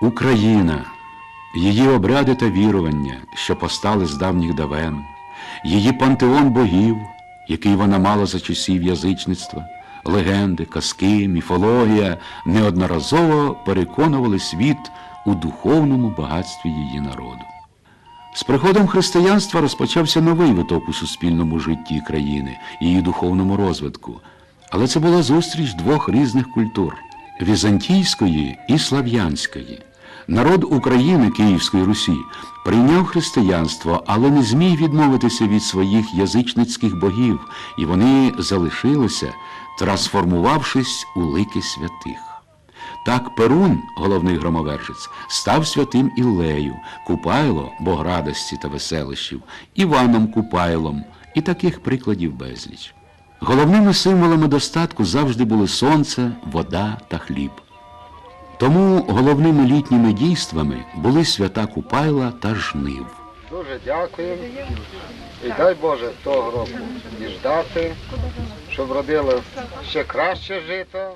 Україна, її обряди та вірування, що постали з давніх давен, її пантеон богів, який вона мала за часів язичництва, легенди, казки, міфологія неодноразово переконували світ у духовному багатстві її народу. З приходом християнства розпочався новий виток у суспільному житті країни, її духовному розвитку. Але це була зустріч двох різних культур візантійської і слав'янської. Народ України Київської Русі прийняв християнство, але не зміг відмовитися від своїх язичницьких богів, і вони залишилися, трансформувавшись у лики святих. Так Перун, головний громовержець, став святим Іллею, Купайло Бог радості та веселищів, Іваном Купайлом, і таких прикладів безліч. Головними символами достатку завжди були сонце, вода та хліб. Тому головними літніми дійствами були свята Купайла та жнив. Дуже дякую І дай Боже того року діждати, щоб родило ще краще жито,